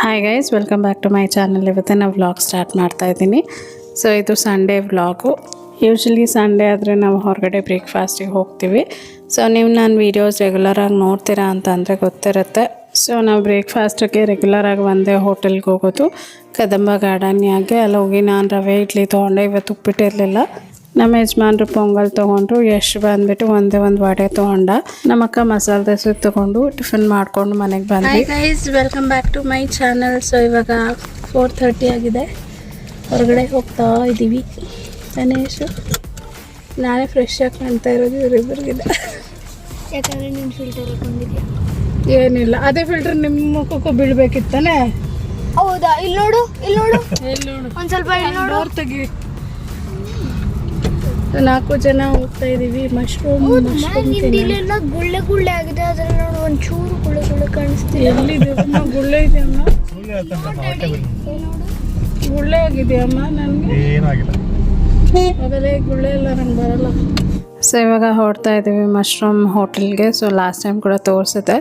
Hi guys welcome back to my channel ಇವತ್ತೆ ನಾವು vlog start ಮಾಡ್ತಾ ಇದ್ದೀನಿ. ಸೊ ಇದು ಸಂಡೇ ವ್ಲಾಗು ಯೂಶ್ವಲಿ ಸಂಡೇ ಆದರೆ ನಾವು ಹೊರಗಡೆ ಬ್ರೇಕ್ಫಾಸ್ಟಿಗೆ ಹೋಗ್ತೀವಿ. ಸೊ ನೀವು ನಾನು ವೀಡಿಯೋಸ್ ರೆಗ್ಯುಲರಾಗಿ ನೋಡ್ತೀರಾ ಅಂತ ಅಂದರೆ ಗೊತ್ತಿರುತ್ತೆ. ಸೊ ನಾವು ಬ್ರೇಕ್ಫಾಸ್ಟಿಗೆ ರೆಗ್ಯುಲರಾಗಿ ಒಂದೇ ಹೋಟೆಲ್ಗೆ ಹೋಗೋದು. ಕದಂಬ ಗಾರ್ಡನ್ಯಾಗೆ ಅಲ್ಲಿ ಹೋಗಿ. ನಾನು ರವೆ, ಇಡ್ಲಿ ತೊಗೊಂಡೆ. ಇವತ್ತು ಉಪ್ಪಿಟ್ಟಿರಲಿಲ್ಲ. ನಮ್ಮ ಯಜಮಾನ್ರು ಪೊಂಗಲ್ ತೊಗೊಂಡ್ರು ಯಶ್ ಬಂದ್ಬಿಟ್ಟು ಒಂದೇ ಒಂದು ವಡೆ ತೊಗೊಂಡ ನಮ್ಮಕ್ಕ ಮಸಾಲೆ ದೋಸೆ ತೊಗೊಂಡು ಟಿಫಿನ್ ಮಾಡ್ಕೊಂಡು ಮನೆಗೆ ಬಂದ್ವಿ. Guys welcome back to my channel so ಇವಾಗ ಫೋರ್ ಥರ್ಟಿ ಆಗಿದೆ. ಹೊರಗಡೆ ಹೋಗ್ತಾ ಇದ್ದೀವಿ ಗಣೇಶು ನಾನೇ ಫ್ರೆಶ್ ಆಗಿ ಕಾಣ್ತಾ ಇರೋದು ಇವರಿಬ್ಬರಿಗಿದೆ ಯಾಕಂದ್ರೆ ನಿಮ್ಮ ಫಿಲ್ಟರ್ ಹಾಕೊಂಡಿದ್ಯಾ? ಏನಿಲ್ಲ ಅದೇ ಫಿಲ್ಟರ್ ನಿಮ್ಮ ಮುಖಕ್ಕೂ ಬೀಳ್ಬೇಕಿತ್ತಾನೆ ಹೌದಾ? ಇಲ್ಲಿ ನೋಡು ಇಲ್ಲಿ ನೋಡು. ಒಂದು ನೋಡು. ಒಂದ್ ಸ್ವಲ್ಪ ಇಲ್ಲಿ ನೋಡು. ಅವ್ರು ತೆಗಿ. ನಾಲ್ಕು ಜನ ಹೋಗ್ತಾ ಇದೀವಿ. ಮಶ್ರೂಮ್ ಮಶ್ರೂಮ್ ಗುಳ್ಳೆ ಗುಳ್ಳೆ ಆಗಿದೆ ಅದ್ರಲ್ಲಿ ನೋಡು ಒಂದ್ ಚೂರು ಗುಳ್ಳೆ ಗುಳ್ಳೆ ಕಾಣಿಸ್ತಿದೆ ಎಲ್ಲಿದೆ ಅಮ್ಮ? ಗುಳ್ಳೆ ಇದೆ ಅಮ್ಮ? ಗುಳ್ಳೆ ಆಗಿದೆ ಅಮ್ಮ ನನಗೆ? ಏನಾಗಿಲ್ಲ. ಗುಳ್ಳೆ ಎಲ್ಲ ನಂಗೆ ಬರಲ್ಲ. ಸೊ ಇವಾಗ ಹೊರಡ್ತಾ ಇದ್ದೀವಿ ಮಶ್ರೂಮ್ ಹೋಟೆಲ್ಗೆ ಸೊ ಲಾಸ್ಟ್ ಟೈಮ್ ಕೂಡ ತೋರಿಸಿದೆ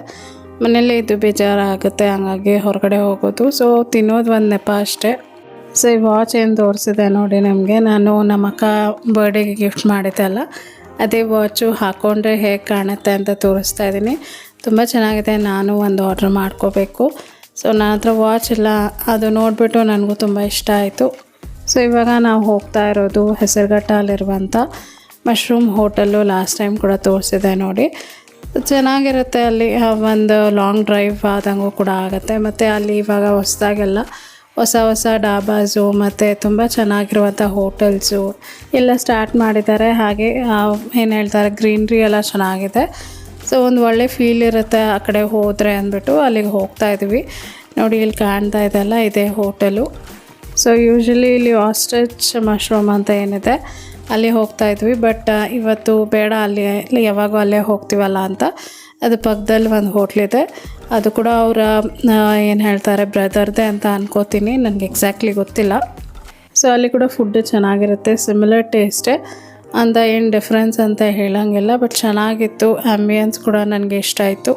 ಮನೇಲಿ ಇದು ಬೇಜಾರಾಗುತ್ತೆ ಹಂಗಾಗಿ ಹೊರಗಡೆ ಹೋಗೋದು. ಸೊ ತಿನ್ನೋದು ಒಂದು ನೆಪ ಅಷ್ಟೇ. ಸೊ ಈ ವಾಚ್ ಏನು ತೋರಿಸಿದೆ ನೋಡಿ ನಿಮಗೆ. ನಾನು ನಮ್ಮ ಅಕ್ಕ ಬರ್ಡೇಗೆ ಗಿಫ್ಟ್ ಮಾಡಿದ್ದೆ ಅಲ್ಲ. ಅದೇ ವಾಚು ಹಾಕ್ಕೊಂಡ್ರೆ ಹೇಗೆ ಕಾಣುತ್ತೆ ಅಂತ ತೋರಿಸ್ತಾ ಇದ್ದೀನಿ. ತುಂಬ ಚೆನ್ನಾಗಿದೆ. ನಾನು ಒಂದು ಆರ್ಡ್ರ್ ಮಾಡ್ಕೋಬೇಕು. ಸೊ ನನ್ನ ಹತ್ರ ವಾಚ್ ಇಲ್ಲ. ಅದು ನೋಡಿಬಿಟ್ಟು ನನಗೂ ತುಂಬ ಇಷ್ಟ ಆಯಿತು. ಸೊ ಇವಾಗ ನಾವು ಹೋಗ್ತಾ ಇರೋದು ಹೆಸರುಘಟ್ಟಲ್ಲಿರುವಂಥ ಮಶ್ರೂಮ್ ಹೋಟೆಲ್ಲು ಲಾಸ್ಟ್ ಟೈಮ್ ಕೂಡ ತೋರಿಸಿದೆ ನೋಡಿ. ಚೆನ್ನಾಗಿರುತ್ತೆ ಅಲ್ಲಿ. ಒಂದು ಲಾಂಗ್ ಡ್ರೈವ್ ಆದಂಗೂ ಕೂಡ ಆಗುತ್ತೆ. ಮತ್ತು ಅಲ್ಲಿ ಇವಾಗ ಹೊಸದಾಗೆಲ್ಲ ಹೊಸ ಹೊಸ ಡಾಬಾಸು ಮತ್ತು ತುಂಬ ಚೆನ್ನಾಗಿರುವಂಥ ಹೋಟೆಲ್ಸು ಎಲ್ಲ ಸ್ಟಾರ್ಟ್ ಮಾಡಿದ್ದಾರೆ. ಹಾಗೆ ಏನು ಹೇಳ್ತಾರೆ, ಗ್ರೀನ್ರಿ ಎಲ್ಲ ಚೆನ್ನಾಗಿದೆ. ಸೊ, ಒಂದು ಒಳ್ಳೆ ಫೀಲ್ ಇರುತ್ತೆ ಆ ಕಡೆ ಹೋದರೆ ಅಂದ್ಬಿಟ್ಟು ಅಲ್ಲಿಗೆ ಹೋಗ್ತಾ ಇದ್ವಿ. ನೋಡಿ, ಇಲ್ಲಿ ಕಾಣ್ತಾ ಇದೆಲ್ಲ ಇದೆ ಹೋಟೆಲು. ಸೊ ಯೂಶ್ವಲಿ ಇಲ್ಲಿ ಆಸ್ಟ್ರಿಚ್ ಮಶ್ರೂಮ್ ಅಂತ ಏನಿದೆ, ಅಲ್ಲಿ ಹೋಗ್ತಾ ಇದ್ವಿ. ಬಟ್ ಇವತ್ತು ಬೇಡ ಅಲ್ಲಿ ಯಾವಾಗೂ ಅಲ್ಲೇ ಹೋಗ್ತೀವಲ್ಲ ಅಂತ. ಅದು ಪಕ್ಕದಲ್ಲಿ ಒಂದು ಹೋಟ್ಲಿದೆ ಅದು ಕೂಡ ಅವರ ಏನು ಹೇಳ್ತಾರೆ, ಬ್ರದರ್ದೆ ಅಂತ ಅನ್ಕೋತೀನಿ. ನನಗೆ ಎಕ್ಸಾಕ್ಟ್ಲಿ ಗೊತ್ತಿಲ್ಲ. ಸೊ ಅಲ್ಲಿ ಕೂಡ ಫುಡ್ ಚೆನ್ನಾಗಿರುತ್ತೆ ಸಿಮಿಲರ್ ಟೇಸ್ಟೆ ಅಂತ ಏನು ಡಿಫ್ರೆನ್ಸ್ ಅಂತ ಹೇಳೋಂಗಿಲ್ಲ ಬಟ್ ಚೆನ್ನಾಗಿತ್ತು. ಆ್ಯಂಬಿಯನ್ಸ್ ಕೂಡ ನನಗೆ ಇಷ್ಟ ಆಯಿತು.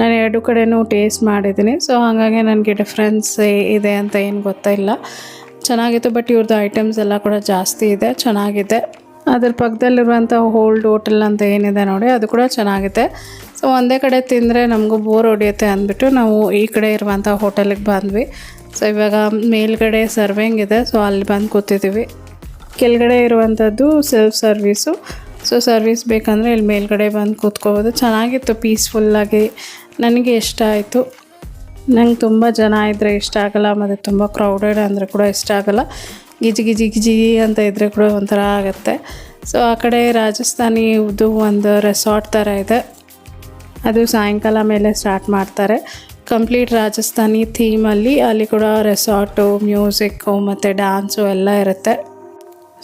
ನಾನು ಎರಡು ಕಡೆನೂ ಟೇಸ್ಟ್ ಮಾಡಿದ್ದೀನಿ. ಸೊ ಹಾಗಾಗಿ ನನಗೆ ಡಿಫ್ರೆನ್ಸ್ ಇದೆ ಅಂತ ಏನು ಗೊತ್ತಿಲ್ಲ. ಚೆನ್ನಾಗಿತ್ತು ಬಟ್ ಇವ್ರದ್ದು ಐಟಮ್ಸ್ ಎಲ್ಲ ಕೂಡ ಜಾಸ್ತಿ ಇದೆ, ಚೆನ್ನಾಗಿದೆ. ಅದ್ರ ಪಕ್ಕದಲ್ಲಿರುವಂಥ ಹೋಲ್ಡ್ ಹೋಟೆಲ್ ಅಂತ ಏನಿದೆ ನೋಡಿ, ಅದು ಕೂಡ ಚೆನ್ನಾಗಿದೆ ಸೊ ಒಂದೇ ಕಡೆ ತಿಂದರೆ ನಮಗೂ ಬೋರ್ ಹೊಡಿಯುತ್ತೆ ಅಂದ್ಬಿಟ್ಟು ನಾವು ಈ ಕಡೆ ಇರುವಂಥ ಹೋಟೆಲಿಗೆ ಬಂದ್ವಿ. ಸೊ ಇವಾಗ ಮೇಲ್ಗಡೆ ಸರ್ವಿಂಗ್ ಇದೆ. ಸೊ ಅಲ್ಲಿ ಬಂದು ಕೂತಿದ್ದೀವಿ. ಕೆಳಗಡೆ ಇರುವಂಥದ್ದು ಸೆಲ್ಫ್ ಸರ್ವೀಸು ಸೊ ಸರ್ವಿಸ್ ಬೇಕಂದರೆ ಇಲ್ಲಿ ಮೇಲ್ಗಡೆ ಬಂದು ಕೂತ್ಕೋಬೋದು. ಚೆನ್ನಾಗಿತ್ತು ಪೀಸ್ಫುಲ್ಲಾಗಿ ನನಗೆ ಇಷ್ಟ ಆಯಿತು. ನಂಗೆ ತುಂಬ ಜನ ಇದ್ದರೆ ಇಷ್ಟ ಆಗಲ್ಲ, ಮತ್ತು ತುಂಬ ಕ್ರೌಡೆಡ್ ಅಂದರೆ ಕೂಡ ಇಷ್ಟ ಆಗಲ್ಲ. ಗಿಜಿ ಗಿಜಿ ಗಿಜಿ ಅಂತ ಇದ್ದರೆ ಕೂಡ ಒಂಥರ ಆಗುತ್ತೆ. ಸೊ ಆ ಕಡೆ ರಾಜಸ್ಥಾನಿ ಇದು ಒಂದು ರೆಸಾರ್ಟ್ ಥರ ಇದೆ. ಅದು ಸಾಯಂಕಾಲ ಮೇಲೆ ಸ್ಟಾರ್ಟ್ ಮಾಡ್ತಾರೆ. ಕಂಪ್ಲೀಟ್ ರಾಜಸ್ಥಾನಿ ಥೀಮಲ್ಲಿ ಅಲ್ಲಿ ಕೂಡ ರೆಸಾರ್ಟು ಮ್ಯೂಸಿಕ್ಕು ಮತ್ತು ಡ್ಯಾನ್ಸು ಎಲ್ಲ ಇರುತ್ತೆ.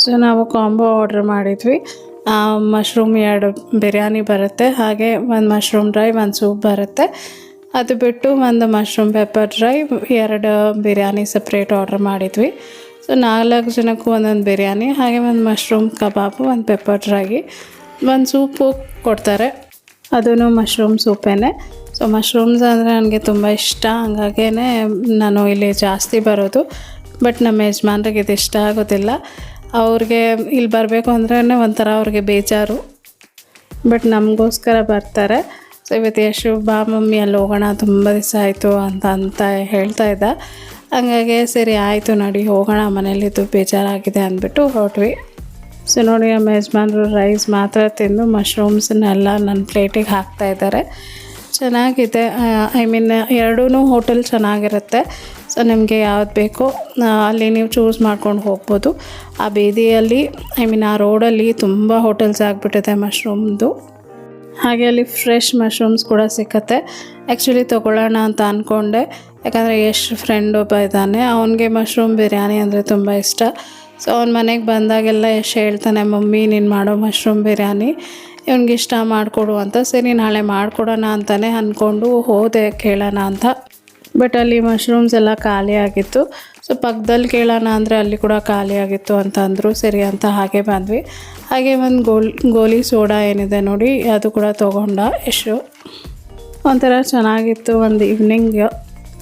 ಸೊ ನಾವು ಕಾಂಬೋ ಆರ್ಡ್ರ್ ಮಾಡಿದ್ವಿ. ಮಶ್ರೂಮ್ ಎರಡು ಬಿರಿಯಾನಿ ಬರುತ್ತೆ. ಹಾಗೆ ಒಂದು ಮಶ್ರೂಮ್ ಡ್ರೈ ಒಂದು ಸೂಪ್ ಬರುತ್ತೆ. ಅದು ಬಿಟ್ಟು ಒಂದು ಮಶ್ರೂಮ್ ಪೆಪ್ಪರ್ ಡ್ರೈ ಎರಡು ಬಿರಿಯಾನಿ ಸಪ್ರೇಟ್ ಆರ್ಡ್ರ್ ಮಾಡಿದ್ವಿ. ಸೊ ನಾಲ್ಕು ಜನಕ್ಕೂ ಒಂದೊಂದು ಬಿರಿಯಾನಿ, ಹಾಗೆ ಒಂದು ಮಶ್ರೂಮ್ ಕಬಾಬು ಒಂದು ಪೆಪ್ಪರ್ ಡ್ರೈ ಒಂದು ಸೂಪು ಕೊಡ್ತಾರೆ. ಅದೂ ಮಶ್ರೂಮ್ ಸೂಪೇನೆ ಸೊ ಮಶ್ರೂಮ್ಸ್ ಅಂದರೆ ನನಗೆ ತುಂಬ ಇಷ್ಟ. ಹಂಗಾಗೇ ನಾನು ಇಲ್ಲಿ ಜಾಸ್ತಿ ಬರೋದು. ಬಟ್ ನಮ್ಮ ಯಜಮಾನ್ರಿಗೆ ಇದು ಇಷ್ಟ ಆಗೋದಿಲ್ಲ. ಅವ್ರಿಗೆ ಇಲ್ಲಿ ಬರಬೇಕು ಅಂದ್ರೆ ಒಂಥರ ಅವ್ರಿಗೆ ಬೇಜಾರು. ಬಟ್ ನಮಗೋಸ್ಕರ ಬರ್ತಾರೆ. ಸೊ ಇವತ್ತು ಯಶು, ಬಾ ಮಮ್ಮಿ, ಅಲ್ಲಿ ಹೋಗೋಣ. ತುಂಬ ದಿವಸ ಆಯಿತು ಅಂತ ಅಂತ ಹೇಳ್ತಾ ಇದ್ದ. ಹಂಗಾಗಿ ಸರಿ ಆಯಿತು ನೋಡಿ, ಹೋಗೋಣ ಮನೇಲಿದ್ದು ಬೇಜಾರಾಗಿದೆ ಅಂದ್ಬಿಟ್ಟು ಹೊರಟ್ವಿ. ಸೊ ನೋಡಿ, ನಮ್ಮ ಯಜಮಾನ್ರು ರೈಸ್ ಮಾತ್ರ ತಿಂದು ಮಶ್ರೂಮ್ಸನ್ನೆಲ್ಲ ನನ್ನ ಪ್ಲೇಟಿಗೆ ಹಾಕ್ತಾ ಇದ್ದಾರೆ ಚೆನ್ನಾಗಿದೆ. ಐ ಮೀನ್ ಎರಡೂ ಹೋಟೆಲ್ ಚೆನ್ನಾಗಿರುತ್ತೆ. ಸೊ ನಿಮಗೆ ಯಾವ್ದು ಬೇಕೋ ಅಲ್ಲಿ ನೀವು ಚೂಸ್ ಮಾಡ್ಕೊಂಡು ಹೋಗ್ಬೋದು. ಆ ಬೀದಿಯಲ್ಲಿ ಐ ಮೀನ್ ಆ ರೋಡಲ್ಲಿ ತುಂಬ ಹೋಟೆಲ್ಸ್ ಆಗಿಬಿಟ್ಟಿದೆ ಮಶ್ರೂಮ್ದು ಹಾಗೆ ಅಲ್ಲಿ ಫ್ರೆಶ್ ಮಶ್ರೂಮ್ಸ್ ಕೂಡ ಸಿಕ್ಕತ್ತೆ. ಆ್ಯಕ್ಚುಲಿ ತೊಗೊಳ್ಳೋಣ ಅಂತ ಅಂದ್ಕೊಂಡೆ ಯಾಕಂದರೆ ಎಷ್ಟು ಫ್ರೆಂಡ್ ಒಬ್ಬ ಇದ್ದಾನೆ. ಅವನಿಗೆ ಮಶ್ರೂಮ್ ಬಿರಿಯಾನಿ ಅಂದರೆ ತುಂಬ ಇಷ್ಟ. ಸೊ ಅವ್ನ ಮನೆಗೆ ಬಂದಾಗೆಲ್ಲ ಎಷ್ಟು ಹೇಳ್ತಾನೆ, ಮಮ್ಮಿ, ನೀನು ಮಾಡೋ ಮಶ್ರೂಮ್ ಬಿರಿಯಾನಿ ಇವ್ನಿಗೆ ಇಷ್ಟ ಮಾಡಿಕೊಡು ಅಂತ. ಸರಿ, ನಾಳೆ ಮಾಡಿಕೊಡೋಣ ಅಂತಲೇ ಅಂದ್ಕೊಂಡು ಹೋದೆ, ಕೇಳೋಣ ಅಂತ. ಬಟ್ ಅಲ್ಲಿ ಮಶ್ರೂಮ್ಸ್ ಎಲ್ಲ ಖಾಲಿ ಆಗಿತ್ತು. ಸೊ ಪಕ್ಕದಲ್ಲಿ ಕೇಳೋಣ ಅಂದರೆ ಅಲ್ಲಿ ಕೂಡ ಖಾಲಿ ಆಗಿತ್ತು ಅಂತ ಅಂದರು. ಸರಿ ಅಂತ ಹಾಗೆ ಬಂದ್ವಿ. ಹಾಗೆ ಒಂದು ಗೋಲ್, ಗೋಲಿ ಸೋಡಾ ಏನಿದೆ ನೋಡಿ, ಅದು ಕೂಡ ತೊಗೊಂಡ ಎಷ್ಟು ಒಂಥರ ಚೆನ್ನಾಗಿತ್ತು ಒಂದು ಈವ್ನಿಂಗ್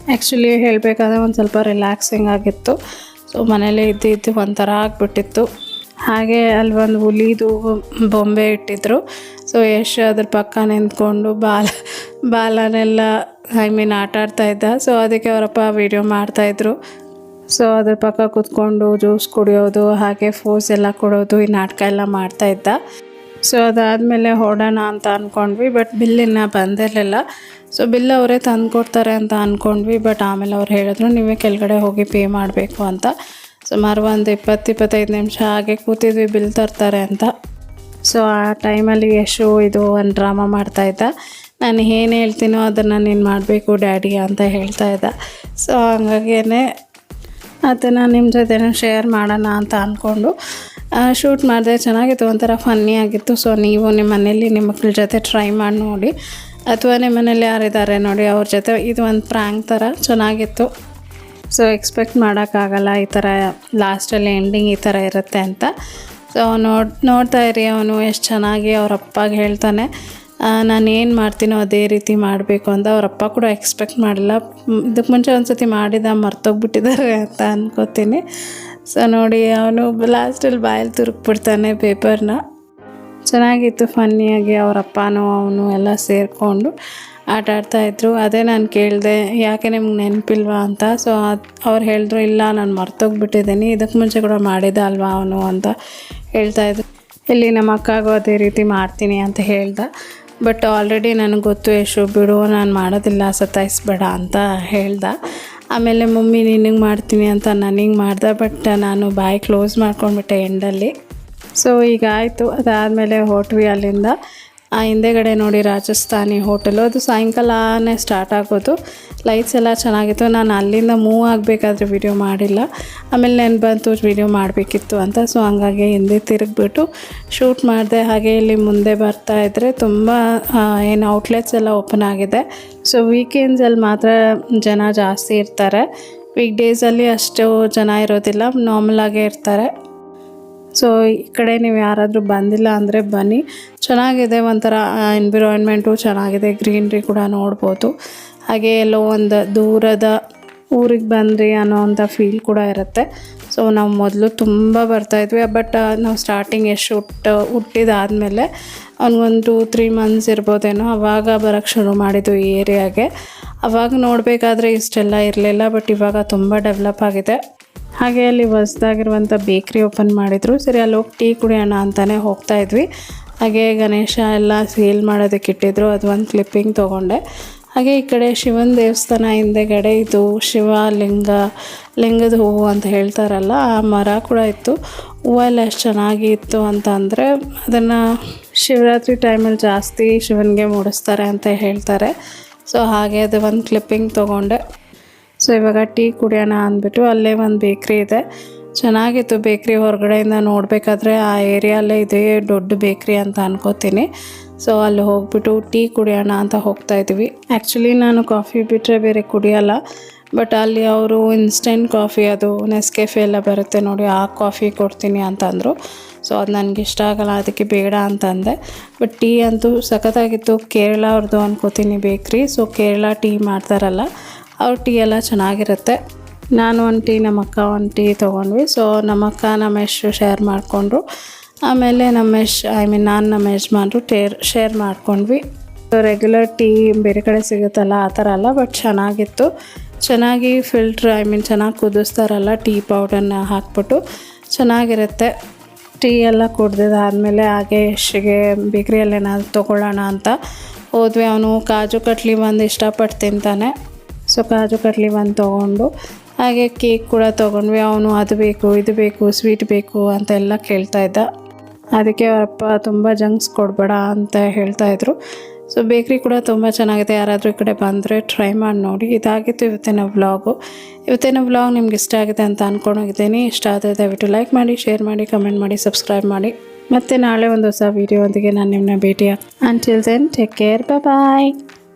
ಆ್ಯಕ್ಚುಲಿ ಹೇಳಬೇಕಾದ್ರೆ ಒಂದು ಸ್ವಲ್ಪ ರಿಲ್ಯಾಕ್ಸಿಂಗ್ ಆಗಿತ್ತು. ಸೊ ಮನೇಲೇ ಇದ್ದು ಇದ್ದು ಒಂಥರ ಆಗಿಬಿಟ್ಟಿತ್ತು. ಹಾಗೆ ಅಲ್ಲಿ ಒಂದು ಹುಲಿದು ಬೊಂಬೆ ಇಟ್ಟಿದ್ರು. ಸೊ ಯಶ್ ಅದ್ರ ಪಕ್ಕ ನಿಂತ್ಕೊಂಡು ಬಾಲ, ಬಾಲನೆಲ್ಲ ಐ ಮೀನ್ ಆಟ ಆಡ್ತಾಯಿದ್ದ ಸೊ ಅದಕ್ಕೆ ಅವರಪ್ಪ ವೀಡಿಯೋ ಮಾಡ್ತಾಯಿದ್ರು ಸೊ ಅದ್ರ ಪಕ್ಕ ಕೂತ್ಕೊಂಡು ಜ್ಯೂಸ್ ಕುಡಿಯೋದು, ಹಾಗೆ ಫೋಸ್ ಎಲ್ಲ ಕೊಡೋದು, ಈ ನಾಟಕ ಎಲ್ಲ ಮಾಡ್ತಾ ಇದ್ದ. ಸೊ ಅದಾದಮೇಲೆ ಹೊಡೋಣ ಅಂತ ಅಂದ್ಕೊಂಡ್ವಿ ಬಟ್ ಬಿಲ್ ಇನ್ನೂ ಬಂದಿರಲಿಲ್ಲ. ಸೊ ಬಿಲ್ ಅವರೇ ತಂದು ಕೊಡ್ತಾರೆ ಅಂತ ಅಂದ್ಕೊಂಡ್ವಿ ಬಟ್ ಆಮೇಲೆ ಅವ್ರು ಹೇಳಿದ್ರು, ನೀವೇ ಕೆಳಗಡೆ ಹೋಗಿ ಪೇ ಮಾಡಬೇಕು ಅಂತ. ಸುಮಾರು ಒಂದು ಇಪ್ಪತ್ತು, ಇಪ್ಪತ್ತೈದು ನಿಮಿಷ ಹಾಗೆ ಕೂತಿದ್ವಿ ಬಿಲ್ ತರ್ತಾರೆ ಅಂತ. ಸೊ ಆ ಟೈಮಲ್ಲಿ ಯಶು ಇದು ಒಂದು ಡ್ರಾಮಾ ಮಾಡ್ತಾಯಿದ್ದ ನಾನು ಏನು ಹೇಳ್ತೀನೋ ಅದನ್ನು ನೀನು ಮಾಡಬೇಕು, ಡ್ಯಾಡಿ ಅಂತ ಹೇಳ್ತಾ ಇದ್ದ. ಸೊ ಹಂಗಾಗೇ ಅದನ್ನು ನಿಮ್ಮ ಜೊತೆನೂ ಶೇರ್ ಮಾಡೋಣ ಅಂತ ಅಂದ್ಕೊಂಡು ಶೂಟ್ ಮಾಡಿದೆ. ಚೆನ್ನಾಗಿತ್ತು, ಒಂಥರ ಫನ್ನಿ ಆಗಿತ್ತು. ಸೊ ನೀವು ನಿಮ್ಮ ಮನೇಲಿ ನಿಮ್ಮ ಮಕ್ಕಳ ಜೊತೆ ಟ್ರೈ ಮಾಡಿ ನೋಡಿ. ಅಥವಾ ನಿಮ್ಮ ಮನೇಲಿ ಯಾರಿದ್ದಾರೆ ನೋಡಿ, ಅವ್ರ ಜೊತೆ ಇದು ಒಂದು ಪ್ರ್ಯಾಂಕ್ ಥರ ಚೆನ್ನಾಗಿತ್ತು. ಸೊ ಎಕ್ಸ್ಪೆಕ್ಟ್ ಮಾಡೋಕ್ಕಾಗಲ್ಲ, ಈ ಥರ ಲಾಸ್ಟಲ್ಲಿ ಎಂಡಿಂಗ್ ಈ ಥರ ಇರುತ್ತೆ ಅಂತ. ಸೊ ನೋಡ್, ನೋಡ್ತಾ ಇರಿ ಅವನು, ಎಷ್ಟು ಚೆನ್ನಾಗಿ ಅವ್ರ ಅಪ್ಪಗೆ ಹೇಳ್ತಾನೆ. ನಾನು ಏನು ಮಾಡ್ತೀನೋ ಅದೇ ರೀತಿ ಮಾಡಬೇಕು ಅಂತ ಅವ್ರ ಅಪ್ಪ ಕೂಡ ಎಕ್ಸ್ಪೆಕ್ಟ್ ಮಾಡಿಲ್ಲ. ಇದಕ್ಕೆ ಮುಂಚೆ ಒಂದು ಸತಿ ಮಾಡಿದ, ಮರ್ತೋಗ್ಬಿಟ್ಟಿದ್ದಾರೆ ಅಂತ ಅಂದ್ಕೋತೀನಿ ಸೊ ನೋಡಿ, ಅವನು ಲಾಸ್ಟಲ್ಲಿ ಬಾಯಲ್ಲಿ ತುರುಕ್ಬಿಡ್ತಾನೆ ಪೇಪರ್ನ ಚೆನ್ನಾಗಿತ್ತು ಫನ್ನಿಯಾಗಿ ಅವ್ರ ಅಪ್ಪನೂ ಅವನು ಎಲ್ಲ ಸೇರಿಕೊಂಡು ಆಟ ಆಡ್ತಾಯಿದ್ರು ಅದೇ ನಾನು ಕೇಳಿದೆ, ಯಾಕೆ ನಿಮ್ಗೆ ನೆನಪಿಲ್ವಾ ಅಂತ? ಸೊ ಅದು, ಅವ್ರು ಹೇಳಿದ್ರು, ಇಲ್ಲ, ನಾನು ಮರ್ತೋಗ್ಬಿಟ್ಟಿದ್ದೀನಿ. ಇದಕ್ಕೆ ಮುಂಚೆ ಕೂಡ ಮಾಡಿದ ಅಲ್ವಾ ಅವನು? ಅಂತ ಹೇಳ್ತಾಯಿದ್ರು ಇಲ್ಲಿ ನಮ್ಮ ಅಕ್ಕಾಗೂ ಅದೇ ರೀತಿ ಮಾಡ್ತೀನಿ ಅಂತ ಹೇಳ್ದ. ಬಟ್ ಆಲ್ರೆಡಿ ನನಗೆ ಗೊತ್ತು, ಯಶು, ಬಿಡು, ನಾನು ಮಾಡೋದಿಲ್ಲ, ಸತಾಯಿಸ್ಬೇಡ ಅಂತ ಹೇಳ್ದ. ಆಮೇಲೆ, ಮಮ್ಮಿ ನಿನಗೆ ಮಾಡ್ತೀನಿ ಅಂತ ನನಗೆ ಮಾಡ್ದೆ, ಬಟ್ ನಾನು ಬಾಯಿ ಕ್ಲೋಸ್ ಮಾಡ್ಕೊಂಡ್ಬಿಟ್ಟೆ ಎಂಡಲ್ಲಿ. ಸೊ ಈಗ ಆಯಿತು. ಅದಾದಮೇಲೆ ಹೊಟ್ವಿ ಅಲ್ಲಿಂದ ಆ ಹಿಂದೆಗಡೆ ನೋಡಿ ರಾಜಸ್ಥಾನಿ ಹೋಟೆಲು. ಅದು ಸಾಯಂಕಾಲನೇ ಸ್ಟಾರ್ಟ್ ಆಗೋದು. ಲೈಟ್ಸ್ ಎಲ್ಲ ಚೆನ್ನಾಗಿತ್ತು. ನಾನು ಅಲ್ಲಿಂದ ಮೂವ್ ಆಗಬೇಕಾದ್ರೆ ವಿಡಿಯೋ ಮಾಡಿಲ್ಲ. ಆಮೇಲೆ ನೆನ್ಪು ಬಂತು ವಿಡಿಯೋ ಮಾಡಬೇಕಿತ್ತು ಅಂತ. ಸೊ ಹಂಗಾಗಿ ಹಿಂದೆ ತಿರುಗಿಬಿಟ್ಟು ಶೂಟ್ ಮಾಡಿದೆ. ಹಾಗೆ ಇಲ್ಲಿ ಮುಂದೆ ಬರ್ತಾ ಇದ್ದರೆ ತುಂಬ ಏನು ಔಟ್ಲೆಟ್ಸ್ ಎಲ್ಲ ಓಪನ್ ಆಗಿದೆ. ಸೊ ವೀಕೆಂಡ್ಸಲ್ಲಿ ಮಾತ್ರ ಜನ ಜಾಸ್ತಿ ಇರ್ತಾರೆ. ವೀಕ್ ಡೇಸಲ್ಲಿ ಅಷ್ಟು ಜನ ಇರೋದಿಲ್ಲ. ನಾರ್ಮಲಾಗೇ ಇರ್ತಾರೆ. ಸೊ ಈ ಕಡೆ ನೀವು ಯಾರಾದರೂ ಬಂದಿಲ್ಲ ಅಂದರೆ ಬನ್ನಿ. ಚೆನ್ನಾಗಿದೆ ಒಂಥರ ಎನ್ವಿರಾನ್ಮೆಂಟು ಚೆನ್ನಾಗಿದೆ ಗ್ರೀನ್ರಿ ಕೂಡ ನೋಡ್ಬೋದು. ಹಾಗೆ ಎಲ್ಲೋ ಒಂದು ದೂರದ ಊರಿಗೆ ಬಂದ್ರಿ ಅನ್ನೋವಂಥ ಫೀಲ್ ಕೂಡ ಇರುತ್ತೆ. ಸೊ ನಾವು ಮೊದಲು ತುಂಬ ಬರ್ತಾಯಿದ್ವಿ ಬಟ್ ನಾವು ಸ್ಟಾರ್ಟಿಂಗ್ ಎಷ್ಟು ಹುಟ್ಟು ಹುಟ್ಟಿದಾದಮೇಲೆ ಅವ್ನಿಗೊಂದು ಟೂ ತ್ರೀ ಮಂತ್ಸ್ ಇರ್ಬೋದೇನೋ, ಅವಾಗ ಬರೋಕ್ಕೆ ಶುರು ಮಾಡಿದ್ದು ಈ ಏರಿಯಾಗೆ ಅವಾಗ ನೋಡಬೇಕಾದ್ರೆ ಇಷ್ಟೆಲ್ಲ ಇರಲಿಲ್ಲ ಬಟ್ ಇವಾಗ ತುಂಬ ಡೆವಲಪ್ ಆಗಿದೆ. ಹಾಗೆ ಅಲ್ಲಿ ಹೊಸ್ದಾಗಿರುವಂಥ ಬೇಕ್ರಿ ಓಪನ್ ಮಾಡಿದರು. ಸರಿ, ಅಲ್ಲಿ ಹೋಗಿ ಟೀ ಕುಡಿಯೋಣ ಅಂತಲೇ ಹೋಗ್ತಾ ಇದ್ವಿ. ಹಾಗೆ ಗಣೇಶ ಎಲ್ಲ ಸೇಲ್ ಮಾಡೋದಕ್ಕೆ ಇಟ್ಟಿದ್ರು. ಅದು ಒಂದು ಕ್ಲಿಪ್ಪಿಂಗ್ ತೊಗೊಂಡೆ. ಹಾಗೆ ಈ ಕಡೆ ಶಿವನ ದೇವಸ್ಥಾನ ಹಿಂದೆಗಡೆ ಇದು ಶಿವಲಿಂಗ ಲಿಂಗದ ಹೂವು ಅಂತ ಹೇಳ್ತಾರಲ್ಲ, ಆ ಮರ ಕೂಡ ಇತ್ತು. ಹೂವೆಲ್ಲ ಎಷ್ಟು ಚೆನ್ನಾಗಿ ಇತ್ತು ಅಂತ ಅಂದರೆ, ಅದನ್ನು ಶಿವರಾತ್ರಿ ಟೈಮಲ್ಲಿ ಜಾಸ್ತಿ ಶಿವನಿಗೆ ಮೂಡಿಸ್ತಾರೆ ಅಂತ ಹೇಳ್ತಾರೆ. ಸೊ ಹಾಗೆ ಅದು ಒಂದು ಕ್ಲಿಪ್ಪಿಂಗ್ ತೊಗೊಂಡೆ. ಸೊ ಇವಾಗ ಟೀ ಕುಡಿಯೋಣ ಅಂದ್ಬಿಟ್ಟು ಅಲ್ಲೇ ಒಂದು ಬೇಕ್ರಿ ಇದೆ. ಚೆನ್ನಾಗಿತ್ತು ಬೇಕ್ರಿ ಹೊರಗಡೆಯಿಂದ ನೋಡಬೇಕಾದ್ರೆ ಆ ಏರಿಯಲ್ಲೇ ಇದೆ ದೊಡ್ಡ ಬೇಕ್ರಿ ಅಂತ ಅನ್ಕೋತೀನಿ. ಸೊ ಅಲ್ಲಿ ಹೋಗ್ಬಿಟ್ಟು ಟೀ ಕುಡಿಯೋಣ ಅಂತ ಹೋಗ್ತಾ ಇದ್ವಿ ಆ್ಯಕ್ಚುಲಿ ನಾನು ಕಾಫಿ ಬಿಟ್ಟರೆ ಬೇರೆ ಕುಡಿಯೋಲ್ಲ. ಬಟ್ ಅಲ್ಲಿ ಅವರು ಇನ್ಸ್ಟೆಂಟ್ ಕಾಫಿ ಅದು ನೆಸ್ಕೆಫೆ ಎಲ್ಲ ಬರುತ್ತೆ ನೋಡಿ, ಆ ಕಾಫಿ ಕೊಡ್ತೀನಿ ಅಂತಂದರು ಸೊ ಅದು ನನಗೆ ಇಷ್ಟ ಆಗಲ್ಲ, ಅದಕ್ಕೆ ಬೇಡ ಅಂತಂದೆ ಬಟ್ ಟೀ ಅಂತೂ ಸಖತ್ತಾಗಿತ್ತು. ಕೇರಳ ಅವ್ರದ್ದು ಅನ್ಕೋತೀನಿ ಬೇಕ್ರಿ. ಸೊ ಕೇರಳ ಟೀ ಮಾಡ್ತಾರಲ್ಲ ಅವ್ರ ಟೀ ಎಲ್ಲ ಚೆನ್ನಾಗಿರುತ್ತೆ. ನಾನು ಒಂದು ಟೀ ನಮ್ಮಕ್ಕ ಒಂದು ಟೀ ತೊಗೊಂಡ್ವಿ. ಸೊ ನಮ್ಮಕ್ಕ ನಮ್ಮ ಯಶು ಶೇರ್ ಮಾಡಿಕೊಂಡ್ರು. ಆಮೇಲೆ ನಮ್ಮ ಯಶ್ ಐ ಮೀನ್ ನಾನು ನಮ್ಮ ಯಜಮಾನ್ರು ಟೇರ್ ಶೇರ್ ಮಾಡ್ಕೊಂಡ್ವಿ. ರೆಗ್ಯುಲರ್ ಟೀ ಬೇರೆ ಕಡೆ ಸಿಗುತ್ತಲ್ಲ, ಆ ಥರ ಅಲ್ಲ ಬಟ್ ಚೆನ್ನಾಗಿತ್ತು. ಚೆನ್ನಾಗಿ ಫಿಲ್ಟ್ರ್ ಐ ಮೀನ್ ಚೆನ್ನಾಗಿ ಕುದಿಸ್ತಾರಲ್ಲ ಟೀ ಪೌಡರ್ನ ಹಾಕ್ಬಿಟ್ಟು, ಚೆನ್ನಾಗಿರುತ್ತೆ. ಟೀ ಎಲ್ಲ ಕುಡ್ದಿದ್ದಾದಮೇಲೆ ಹಾಗೆ ಯಶ್ಗೆ ಬೇಕ್ರಿಯಲ್ಲಿ ಏನಾದ್ರು ತೊಗೊಳ್ಳೋಣ ಅಂತ ಹೋದ್ವಿ. ಅವನು ಕಾಜು ಕಟ್ಲಿ ಬಂದು ಇಷ್ಟಪಟ್ಟು ತಿಂತಾನೆ. ಸೊ ಕಾಜು ಕಟ್ಲಿ ಒಂದು ತೊಗೊಂಡು, ಹಾಗೆ ಕೇಕ್ ಕೂಡ ತೊಗೊಂಡ್ವಿ. ಅವನು ಅದು ಬೇಕು, ಇದು ಬೇಕು, ಸ್ವೀಟ್ ಬೇಕು ಅಂತ ಎಲ್ಲ ಕೇಳ್ತಾ ಇದ್ದ. ಅದಕ್ಕೆ ಅವರಪ್ಪ ತುಂಬ ಜಂಕ್ಸ್ ಕೊಡಬೇಡ ಅಂತ ಹೇಳ್ತಾ ಇದ್ರು. ಸೊ ಬೇಕ್ರಿ ಕೂಡ ತುಂಬ ಚೆನ್ನಾಗಿದೆ. ಯಾರಾದರೂ ಈ ಕಡೆ ಬಂದರೆ ಟ್ರೈ ಮಾಡಿ ನೋಡಿ. ಇದಾಗಿತ್ತು ಇವತ್ತಿನ ವ್ಲಾಗು ಇವತ್ತಿನ ವ್ಲಾಗ್ ನಿಮ್ಗೆ ಇಷ್ಟ ಆಗಿದೆ ಅಂತ ಅಂದ್ಕೊಂಡೋಗಿದ್ದೀನಿ ಇಷ್ಟ ಆದರೆ ದಯವಿಟ್ಟು ಲೈಕ್ ಮಾಡಿ ಶೇರ್ ಮಾಡಿ ಕಮೆಂಟ್ ಮಾಡಿ ಸಬ್ಸ್ಕ್ರೈಬ್ ಮಾಡಿ. ಮತ್ತು ನಾಳೆ ಒಂದು ಹೊಸ ವೀಡಿಯೋ ಒಂದಿಗೆ ನಾನು ನಿಮ್ಮನ್ನ ಭೇಟಿ until then take care bye